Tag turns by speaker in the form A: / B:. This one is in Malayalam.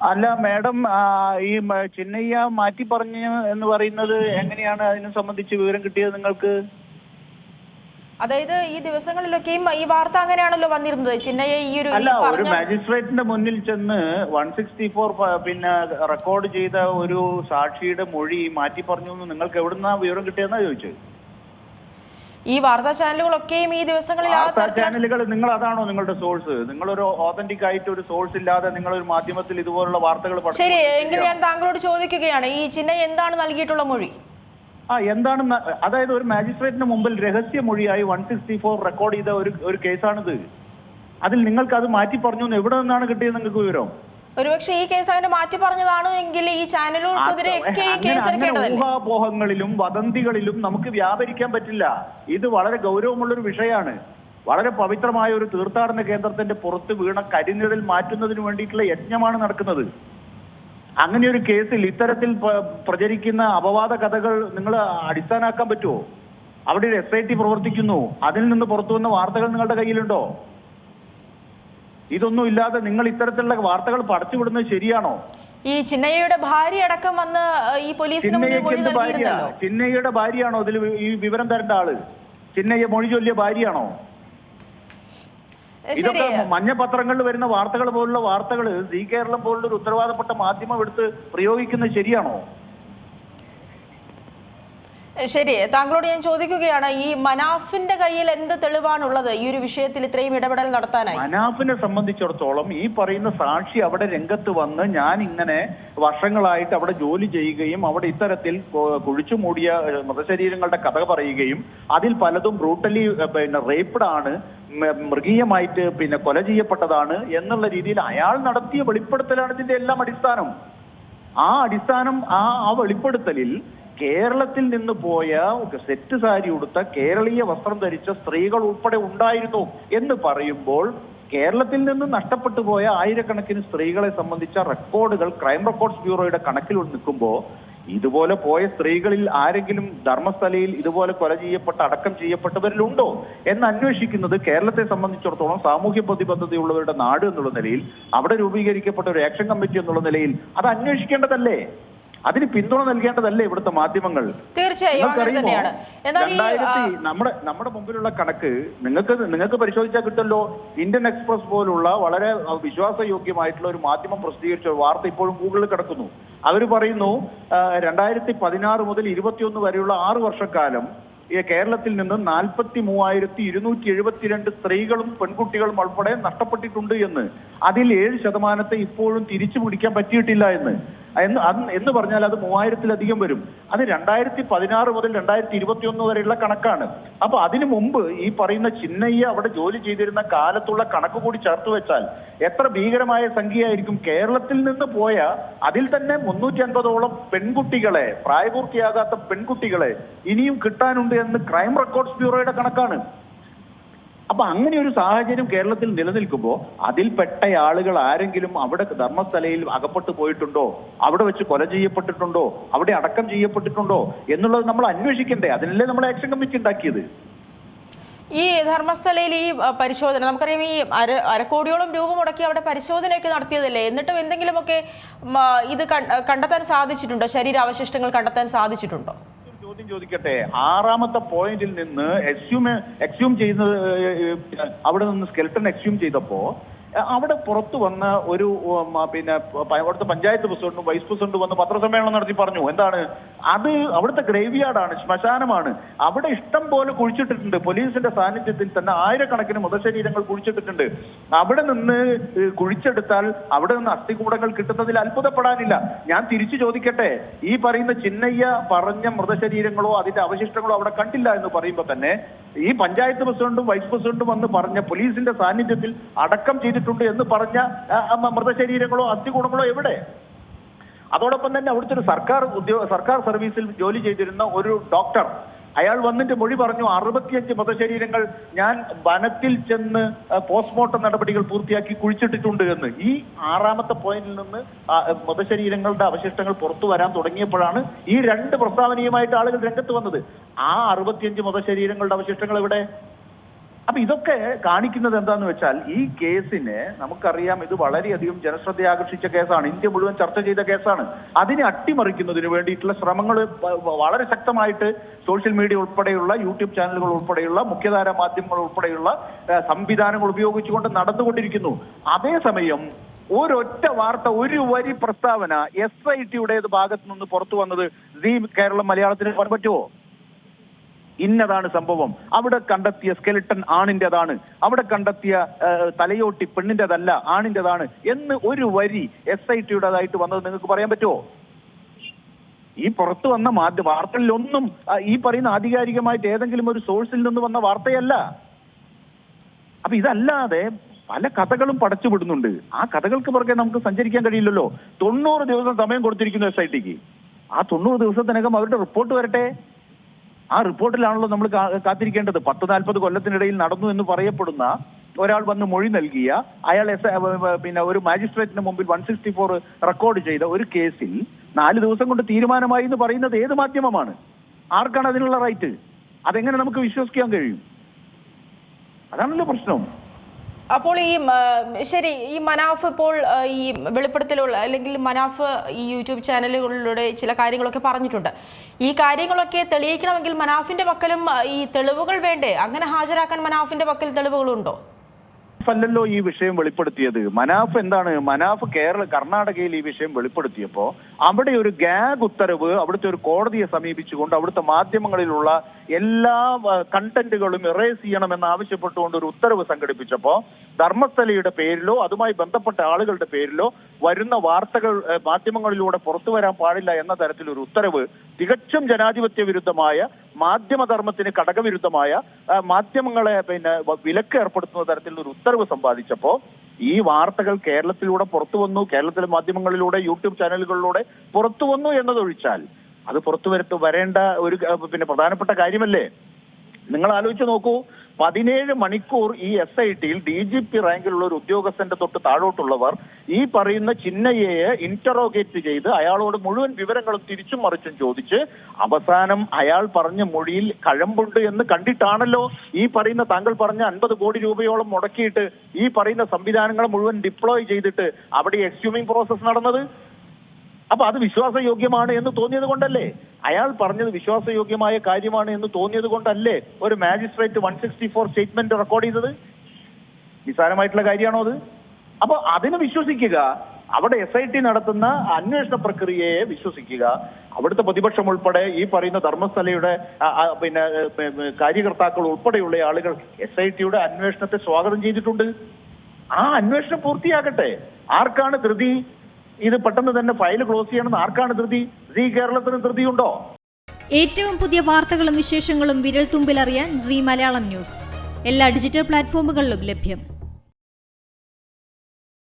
A: അല്ല മാഡം ഈ ചിന്നയ്യ മാറ്റി പറഞ്ഞു എന്ന് പറയുന്നത് എങ്ങനെയാണ് അതിനെ സംബന്ധിച്ച് വിവരം കിട്ടിയത് നിങ്ങൾക്ക്?
B: അതായത് ഈ ദിവസങ്ങളിലൊക്കെയും ഈ വാർത്ത അങ്ങനെയാണല്ലോ വന്നിരുന്നത്. ചിന്നയ്യ ഈ ഒരു
A: അല്ല ഒരു മാജിസ്ട്രേറ്റിന്റെ മുന്നിൽ ചെന്ന് വൺ സിക്സ്റ്റി ഫോർ പിന്നെ റെക്കോർഡ് ചെയ്ത ഒരു സാക്ഷിയുടെ മൊഴി മാറ്റി പറഞ്ഞു എന്ന് നിങ്ങൾക്ക് എവിടുന്നാ വിവരം കിട്ടിയെന്നാ ചോദിച്ചത്?
B: ഈ വാർത്താ ചാനലുകളൊക്കെയും ഈ ദിവസങ്ങളിൽ
A: ചാനലുകൾ നിങ്ങൾ അതാണോ നിങ്ങളുടെ സോഴ്സ്? നിങ്ങളൊരു ഓതന്റിക് ആയിട്ട് ഒരു സോഴ്സ് ഇല്ലാതെ നിങ്ങൾ ഒരു മാധ്യമത്തിൽ ഇതുപോലുള്ള വാർത്തകൾ
B: ശരി എങ്കിൽ ഞാൻ താങ്കളോട് ചോദിക്കുകയാണ് ഈ ചിന്ന എന്താണ് നൽകിയിട്ടുള്ള മൊഴി?
A: ആ എന്താണ് അതായത് ഒരു മാജിസ്ട്രേറ്റിന് മുമ്പിൽ രഹസ്യ മൊഴിയായി വൺ സിക്സ്റ്റി ഫോർ റെക്കോർഡ് ചെയ്ത ഒരു ഒരു കേസാണിത്. അതിൽ നിങ്ങൾക്ക് അത് മാറ്റി പറഞ്ഞു എവിടെ നിന്നാണ് കിട്ടിയത് നിങ്ങൾക്ക് വിവരം?
B: ഒരുപക്ഷെ ഈ കേസ് അങ്ങനെ മാറ്റി പറഞ്ഞതാണ് എങ്കിൽ ഈ ചാനലുകൾക്കെതിരെ ഈ കേസ് എടുക്കേണ്ടതല്ലേ?
A: ഊഹാപോഹങ്ങളിലും വദന്തികളിലും നമുക്ക് വ്യാപരിക്കാൻ പറ്റില്ല. ഇത് വളരെ ഗൗരവമുള്ള ഒരു വിഷയമാണ്. വളരെ പവിത്രമായ ഒരു തീർത്ഥാടന കേന്ദ്രത്തിന്റെ പുറത്ത് വീണ കരിനിഴൽ മാറ്റുന്നതിന് വേണ്ടിയിട്ടുള്ള യജ്ഞമാണ് നടക്കുന്നത്. അങ്ങനെ ഒരു കേസിൽ ഇത്തരത്തിൽ പ്രചരിക്കുന്ന അപവാദ കഥകൾ നിങ്ങൾ അടിസ്ഥാനാക്കാൻ പറ്റുമോ? അവിടെ ഒരു എസ് ഐ ടി പ്രവർത്തിക്കുന്നു. അതിൽ നിന്ന് പുറത്തു വന്ന വാർത്തകൾ നിങ്ങളുടെ കയ്യിലുണ്ടോ? ഇതൊന്നും ഇല്ലാതെ നിങ്ങൾ ഇത്തരത്തിലുള്ള വാർത്തകൾ പടച്ചു വിടുന്നത് ശരിയാണോ?
B: ഈ ചിന്നയ്യയുടെ ഭാര്യ അടക്കം വന്ന് ഈ പോലീസിന് മുന്നിൽ മൊഴി നൽകിയിരുന്നല്ലോ?
A: ചിന്നയ്യയുടെ ഭാര്യയാണോ ഇതിൽ ഈ വിവരം തരേണ്ട ആൾ? ചിന്നയ്യ മൊഴി ചൊല്ലിയ ഭാര്യയാണോ? ഇതൊക്കെ മഞ്ഞപത്രങ്ങളിൽ വരുന്ന വാർത്തകൾ പോലുള്ള വാർത്തകൾ സി കേരളം പോലുള്ള ഒരു ഉത്തരവാദപ്പെട്ട മാധ്യമം എടുത്ത് പ്രയോഗിക്കുന്നത് ശരിയാണോ?
B: ശരി താങ്കളോട് ഞാൻ ചോദിക്കുകയാണ് ഈ മനാഫിന്റെ കയ്യിൽ എന്ത് തെളിവാണുള്ളത്? ഈ ഒരു വിഷയത്തിൽ ഇത്രയും ഇടപെടൽ നടത്താനായി.
A: മനാഫിനെ സംബന്ധിച്ചിടത്തോളം ഈ പറയുന്ന സാക്ഷി അവിടെ രംഗത്ത് വന്ന് ഞാൻ ഇങ്ങനെ വർഷങ്ങളായിട്ട് അവിടെ ജോലി ചെയ്യുകയും അവിടെ ഇത്തരത്തിൽ കുഴിച്ചു മൂടിയ മൃതശരീരങ്ങളുടെ കഥ പറയുകയും അതിൽ പലതും ബ്രൂട്ടലി പിന്നെ റേപ്ഡ് ആണ് മൃഗീയമായിട്ട് പിന്നെ കൊല ചെയ്യപ്പെട്ടതാണ് എന്നുള്ള രീതിയിൽ അയാൾ നടത്തിയ വെളിപ്പെടുത്തലാണ് ഇതിന്റെ എല്ലാം അടിസ്ഥാനം. ആ അടിസ്ഥാനം ആ ആ വെളിപ്പെടുത്തലിൽ കേരളത്തിൽ നിന്ന് പോയ സെറ്റ് സാരി ഉടുത്ത കേരളീയ വസ്ത്രം ധരിച്ച സ്ത്രീകൾ ഉൾപ്പെടെ ഉണ്ടായിരുന്നു എന്ന് പറയുമ്പോൾ കേരളത്തിൽ നിന്ന് നഷ്ടപ്പെട്ടു പോയ ആയിരക്കണക്കിന് സ്ത്രീകളെ സംബന്ധിച്ച റെക്കോർഡുകൾ ക്രൈം റെക്കോർഡ്സ് ബ്യൂറോയുടെ കണക്കിൽ നിൽക്കുമ്പോൾ ഇതുപോലെ പോയ സ്ത്രീകളിൽ ആരെങ്കിലും ധർമ്മസ്ഥലയിൽ ഇതുപോലെ കൊല ചെയ്യപ്പെട്ട അടക്കം ചെയ്യപ്പെട്ടവരിലുണ്ടോ എന്ന് അന്വേഷിക്കുന്നത് കേരളത്തെ സംബന്ധിച്ചിടത്തോളം സാമൂഹ്യ പ്രതിബദ്ധതയുള്ളവരുടെ നാട് എന്നുള്ള നിലയിൽ അവിടെ രൂപീകരിക്കപ്പെട്ട ഒരു ആക്ഷൻ കമ്മിറ്റി എന്നുള്ള നിലയിൽ അത് അന്വേഷിക്കേണ്ടതല്ലേ? അതിന് പിന്തുണ നൽകേണ്ടതല്ലേ ഇവിടുത്തെ മാധ്യമങ്ങൾ?
B: തീർച്ചയായും
A: രണ്ടായിരത്തി നമ്മുടെ നമ്മുടെ മുമ്പിലുള്ള കണക്ക് നിങ്ങൾക്ക് നിങ്ങൾക്ക് പരിശോധിച്ചാൽ കിട്ടുമല്ലോ. ഇന്ത്യൻ എക്സ്പ്രസ് പോലുള്ള വളരെ വിശ്വാസയോഗ്യമായിട്ടുള്ള ഒരു മാധ്യമം പ്രസിദ്ധീകരിച്ച ഒരു വാർത്ത ഇപ്പോഴും ഗൂഗിളിൽ കിടക്കുന്നു. അവർ പറയുന്നു രണ്ടായിരത്തി പതിനാറ് മുതൽ ഇരുപത്തിയൊന്ന് വരെയുള്ള ആറ് വർഷക്കാലം കേരളത്തിൽ നിന്ന് നാൽപ്പത്തി മൂവായിരത്തി ഇരുന്നൂറ്റി എഴുപത്തിരണ്ട് സ്ത്രീകളും പെൺകുട്ടികളും ഉൾപ്പെടെ നഷ്ടപ്പെട്ടിട്ടുണ്ട് എന്ന്. അതിൽ ഏഴ് ശതമാനത്തെ ഇപ്പോഴും തിരിച്ചു പിടിക്കാൻ പറ്റിയിട്ടില്ല എന്ന്. എന്ന് അത് എന്ന് പറഞ്ഞാൽ അത് മൂവായിരത്തിലധികം വരും. അത് രണ്ടായിരത്തി പതിനാറ് മുതൽ രണ്ടായിരത്തി ഇരുപത്തി ഒന്ന് വരെയുള്ള കണക്കാണ്. അപ്പൊ അതിനു മുമ്പ് ഈ പറയുന്ന ചിന്നയ്യ അവിടെ ജോലി ചെയ്തിരുന്ന കാലത്തുള്ള കണക്ക് കൂടി ചേർത്ത് വെച്ചാൽ എത്ര ഭീകരമായ സംഖ്യയായിരിക്കും. കേരളത്തിൽ നിന്ന് പോയ അതിൽ തന്നെ മുന്നൂറ്റി അൻപതോളം പെൺകുട്ടികളെ പ്രായപൂർത്തിയാകാത്ത പെൺകുട്ടികളെ ഇനിയും കിട്ടാനുണ്ട് എന്ന് ക്രൈം റെക്കോർഡ്സ് ബ്യൂറോയുടെ കണക്കാണ്. അപ്പൊ അങ്ങനെ ഒരു സാഹചര്യം കേരളത്തിൽ നിലനിൽക്കുമ്പോൾ അതിൽപ്പെട്ട ആളുകൾ ആരെങ്കിലും അവിടെ ധർമ്മസ്ഥലയിൽ അകപ്പെട്ടു പോയിട്ടുണ്ടോ? അവിടെ വെച്ച് കൊല ചെയ്യപ്പെട്ടിട്ടുണ്ടോ? അവിടെ അടക്കം ചെയ്യപ്പെട്ടിട്ടുണ്ടോ? എന്നുള്ളത് നമ്മൾ അന്വേഷിക്കണ്ടേ? അതിനല്ലേ നമ്മൾ ആക്ഷൻ കമ്മിറ്റി ഉണ്ടാക്കിയത്.
B: ഈ ധർമ്മസ്ഥലയിൽ ഈ പരിശോധന നമുക്കറിയാം ഈ അര അരക്കോടിയോളം രൂപ മുടക്കി അവിടെ പരിശോധനയൊക്കെ നടത്തിയതല്ലേ? എന്നിട്ടും എന്തെങ്കിലുമൊക്കെ ഇത് കണ്ട- കണ്ടെത്താൻ സാധിച്ചിട്ടുണ്ടോ? ശരീരാവശിഷ്ടങ്ങൾ കണ്ടെത്താൻ സാധിച്ചിട്ടുണ്ടോ?
A: ചോദ്യം ചോദിക്കട്ടെ? ആറാമത്തെ പോയിന്റിൽ നിന്ന് എക്സ്യൂം എക്സ്യൂം ചെയ്യുന്നത് അവിടെ നിന്ന് സ്കെൽട്ടൺ എക്സ്യൂം ചെയ്തപ്പോ അവിടെ പുറത്തു വന്ന ഒരു പിന്നെ അവിടുത്തെ പഞ്ചായത്ത് പ്രസിഡന്റും വൈസ് പ്രസിഡന്റും വന്ന് പത്രസമ്മേളനം നടത്തി പറഞ്ഞു. എന്താണ്? അത് അവിടുത്തെ ഗ്രേവ് യാർഡാണ് ശ്മശാനമാണ്. അവിടെ ഇഷ്ടം പോലെ കുഴിച്ചിട്ടിട്ടുണ്ട്. പോലീസിന്റെ സാന്നിധ്യത്തിൽ തന്നെ ആയിരക്കണക്കിന് മൃതശരീരങ്ങൾ കുഴിച്ചിട്ടിട്ടുണ്ട്. അവിടെ നിന്ന് കുഴിച്ചെടുത്താൽ അവിടെ നിന്ന് അസ്ഥികൂടങ്ങൾ കിട്ടുന്നതിൽ അത്ഭുതപ്പെടാനില്ല. ഞാൻ തിരിച്ചു ചോദിക്കട്ടെ ഈ പറയുന്ന ചിന്നയ്യ പറഞ്ഞ മൃതശരീരങ്ങളോ അതിന്റെ അവശിഷ്ടങ്ങളോ അവിടെ കണ്ടില്ല എന്ന് പറയുമ്പോൾ തന്നെ ഈ പഞ്ചായത്ത് പ്രസിഡന്റും വൈസ് പ്രസിഡന്റും വന്ന് പറഞ്ഞ പോലീസിന്റെ സാന്നിധ്യത്തിൽ അടക്കം ചെയ്തിട്ടുണ്ട് എന്ന് പറഞ്ഞ മൃതശരീരങ്ങളോ അസ്ഥികൂടങ്ങളോ എവിടെ? അതോടൊപ്പം തന്നെ അവിടുത്തെ ഒരു സർക്കാർ ഉദ്യോഗ സർക്കാർ സർവീസിൽ ജോലി ചെയ്തിരുന്ന ഒരു ഡോക്ടർ അയാൾ വന്നിട്ട് മൊഴി പറഞ്ഞു അറുപത്തിയഞ്ച് മൃതശരീരങ്ങൾ ഞാൻ വനത്തിൽ ചെന്ന് പോസ്റ്റ്മോർട്ടം നടപടികൾ പൂർത്തിയാക്കി കുഴിച്ചിട്ടിട്ടുണ്ട് എന്ന്. ഈ ആറാമത്തെ പോയിന്റിൽ നിന്ന് മൃതശരീരങ്ങളുടെ അവശിഷ്ടങ്ങൾ പുറത്തു വരാൻ തുടങ്ങിയപ്പോഴാണ് ഈ രണ്ട് പ്രസ്താവനയുമായിട്ട് ആളുകൾ രംഗത്ത് വന്നത്. ആ അറുപത്തിയഞ്ച് മൃതശരീരങ്ങളുടെ അവശിഷ്ടങ്ങൾ എവിടെ? അപ്പൊ ഇതൊക്കെ കാണിക്കുന്നത് എന്താന്ന് വെച്ചാൽ ഈ കേസിന് നമുക്കറിയാം ഇത് വളരെയധികം ജനശ്രദ്ധ ആകർഷിച്ച കേസാണ്. ഇന്ത്യ മുഴുവൻ ചർച്ച ചെയ്ത കേസാണ്. അതിനെ അട്ടിമറിക്കുന്നതിന് വേണ്ടിയിട്ടുള്ള ശ്രമങ്ങൾ വളരെ ശക്തമായിട്ട് സോഷ്യൽ മീഡിയ ഉൾപ്പെടെയുള്ള യൂട്യൂബ് ചാനലുകൾ ഉൾപ്പെടെയുള്ള മുഖ്യധാര മാധ്യമങ്ങൾ ഉൾപ്പെടെയുള്ള സംവിധാനങ്ങൾ ഉപയോഗിച്ചുകൊണ്ട് നടന്നുകൊണ്ടിരിക്കുന്നു. അതേസമയം ഒരൊറ്റ വാർത്ത ഒരു വരി പ്രസ്താവന എസ് ഐ ടിയുടേത് ഭാഗത്ത് നിന്ന് പുറത്തു വന്നത് സീ കേരളം മലയാളത്തിന് പറ്റുമോ? ഇന്നതാണ് സംഭവം. അവിടെ കണ്ടെത്തിയ സ്കെലിട്ടൺ ആണിന്റെതാണ്. അവിടെ കണ്ടെത്തിയ തലയോട്ടി പെണ്ണിന്റെതല്ല ആണിന്റെതാണ്. എന്ന് ഒരു വരി എസ് ഐ ടിയുടേതായിട്ട് വന്നത് നിങ്ങൾക്ക് പറയാൻ പറ്റുമോ? ഈ പുറത്തു വന്ന മാധ്യമ വാർത്തകളിലൊന്നും ഈ പറയുന്ന ആധികാരികമായിട്ട് ഏതെങ്കിലും ഒരു സോഴ്സിൽ നിന്ന് വന്ന വാർത്തയല്ല. അപ്പൊ ഇതല്ലാതെ പല കഥകളും പടച്ചുവിടുന്നുണ്ട്. ആ കഥകൾക്ക് പുറകെ നമുക്ക് സഞ്ചരിക്കാൻ കഴിയില്ലല്ലോ. തൊണ്ണൂറ് ദിവസം സമയം കൊടുത്തിരിക്കുന്നു എസ് ഐ ടിക്ക് ആ തൊണ്ണൂറ് ദിവസത്തിനകം അവരുടെ റിപ്പോർട്ട് വരട്ടെ. ആ റിപ്പോർട്ടിലാണല്ലോ നമ്മൾ കാത്തിരിക്കേണ്ടത്. പത്ത് നാൽപ്പത് കൊല്ലത്തിനിടയിൽ നടന്നു എന്ന് പറയപ്പെടുന്ന ഒരാൾ വന്ന് മൊഴി നൽകിയ അയാൾ എസ് പിന്നെ ഒരു മാജിസ്ട്രേറ്റിന് മുമ്പിൽ വൺ സിക്സ്റ്റി ഫോർ റെക്കോർഡ് ചെയ്ത ഒരു കേസിൽ നാല് ദിവസം കൊണ്ട് തീരുമാനമായി എന്ന് പറയുന്നത് ഏത് മാധ്യമമാണ്? ആർക്കാണ് അതിനുള്ള റൈറ്റ്? അതെങ്ങനെ നമുക്ക് വിശ്വസിക്കാൻ കഴിയും? അതാണല്ലോ പ്രശ്നം.
B: അപ്പോൾ ഈ ശരി ഈ മനാഫ് ഇപ്പോൾ ഈ വെളിപ്പെടുത്തലുള്ള അല്ലെങ്കിൽ മനാഫ് ഈ യൂട്യൂബ് ചാനലുകളിലൂടെ ചില കാര്യങ്ങളൊക്കെ പറഞ്ഞിട്ടുണ്ട്. ഈ കാര്യങ്ങളൊക്കെ തെളിയിക്കണമെങ്കിൽ മനാഫിന്റെ പക്കലും ഈ തെളിവുകൾ വേണ്ടേ? അങ്ങനെ ഹാജരാക്കാൻ മനാഫിന്റെ പക്കൽ തെളിവുകളുണ്ടോ?
A: അല്ലല്ലോ ഈ വിഷയം വെളിപ്പെടുത്തിയത്. മനാഫ് എന്താണ്? മനാഫ് കേരള കർണാടകയിൽ ഈ വിഷയം വെളിപ്പെടുത്തിയപ്പോ അവിടെ ഒരു ഗാഗ് ഉത്തരവ് അവിടുത്തെ ഒരു കോടതിയെ സമീപിച്ചുകൊണ്ട് അവിടുത്തെ മാധ്യമങ്ങളിലുള്ള എല്ലാ കണ്ടന്റുകളും ഇറേസ് ചെയ്യണമെന്ന് ആവശ്യപ്പെട്ടുകൊണ്ട് ഒരു ഉത്തരവ് സംഘടിപ്പിച്ചപ്പോ ധർമ്മസ്ഥലയുടെ പേരിലോ അതുമായി ബന്ധപ്പെട്ട ആളുകളുടെ പേരിലോ വരുന്ന വാർത്തകൾ മാധ്യമങ്ങളിലൂടെ പുറത്തു വരാൻ പാടില്ല എന്ന തരത്തിൽ ഒരു ഉത്തരവ് തികച്ചും ജനാധിപത്യ വിരുദ്ധമായ മാധ്യമധർമ്മത്തിന് ഘടകവിരുദ്ധമായ മാധ്യമങ്ങളെ പിന്നെ വിലക്ക് ഏർപ്പെടുത്തുന്ന തരത്തിലുള്ള ഒരു ഉത്തരവ് സമ്പാദിച്ചപ്പോ ഈ വാർത്തകൾ കേരളത്തിലൂടെ പുറത്തു വന്നു കേരളത്തിലെ മാധ്യമങ്ങളിലൂടെ യൂട്യൂബ് ചാനലുകളിലൂടെ പുറത്തു വന്നു എന്നതൊഴിച്ചാൽ അത് പുറത്തു വരത്ത് വരേണ്ട ഒരു പിന്നെ പ്രധാനപ്പെട്ട കാര്യമല്ലേ? നിങ്ങൾ ആലോചിച്ച് നോക്കൂ പതിനേഴ് മണിക്കൂർ ഈ എസ് ഐ ടിയിൽ ഡി ജി പി റാങ്കിലുള്ള ഒരു ഉദ്യോഗസ്ഥന്റെ തൊട്ട് താഴോട്ടുള്ളവർ ഈ പറയുന്ന ചിന്നയ്യയെ ഇന്ററോഗേറ്റ് ചെയ്ത് അയാളോട് മുഴുവൻ വിവരങ്ങളും തിരിച്ചും മറിച്ചും ചോദിച്ച് അവസാനം അയാൾ പറഞ്ഞ മൊഴിയിൽ കഴമ്പുണ്ട് എന്ന് കണ്ടിട്ടാണല്ലോ ഈ പറയുന്ന താങ്കൾ പറഞ്ഞ അൻപത് കോടി രൂപയോളം മുടക്കിയിട്ട് ഈ പറയുന്ന സംവിധാനങ്ങൾ മുഴുവൻ ഡിപ്ലോയ് ചെയ്തിട്ട് അവിടെ എക്സ്യൂമിംഗ് പ്രോസസ് നടന്നത്? അപ്പൊ അത് വിശ്വാസയോഗ്യമാണ് എന്ന് തോന്നിയത് കൊണ്ടല്ലേ? അയാൾ പറഞ്ഞത് വിശ്വാസയോഗ്യമായ കാര്യമാണ് എന്ന് തോന്നിയത് കൊണ്ടല്ലേ ഒരു magistrate one sixty four statement record ചെയ്തത്? നിസ്സാരമായിട്ടുള്ള കാര്യമാണോ അത്? അപ്പൊ അതിന് വിശ്വസിക്കുക. അവിടെ എസ് ഐ ടി നടത്തുന്ന അന്വേഷണ പ്രക്രിയയെ വിശ്വസിക്കുക. അവിടുത്തെ പ്രതിപക്ഷം ഉൾപ്പെടെ ഈ പറയുന്ന ധർമ്മസ്ഥലയുടെ പിന്നെ കാര്യകർത്താക്കൾ ഉൾപ്പെടെയുള്ള ആളുകൾ എസ് ഐ ടിയുടെ അന്വേഷണത്തെ സ്വാഗതം ചെയ്തിട്ടുണ്ട്. ആ അന്വേഷണം പൂർത്തിയാകട്ടെ. ആർക്കാണ് ധൃതി ഇത് പെട്ടെന്ന് തന്നെ ഫയൽ ക്ലോസ് ചെയ്യണമെന്ന് ആർക്കാണ് ധൃതി? സി കേരളത്തിന് ധൃതിയുണ്ടോ?
C: ഏറ്റവും പുതിയ വാർത്തകളും വിശേഷങ്ങളും വിരൽ തുമ്പിലറിയാൻ സി മലയാളം ന്യൂസ്. എല്ലാ ഡിജിറ്റൽ പ്ലാറ്റ്ഫോമുകളിലും ലഭ്യം.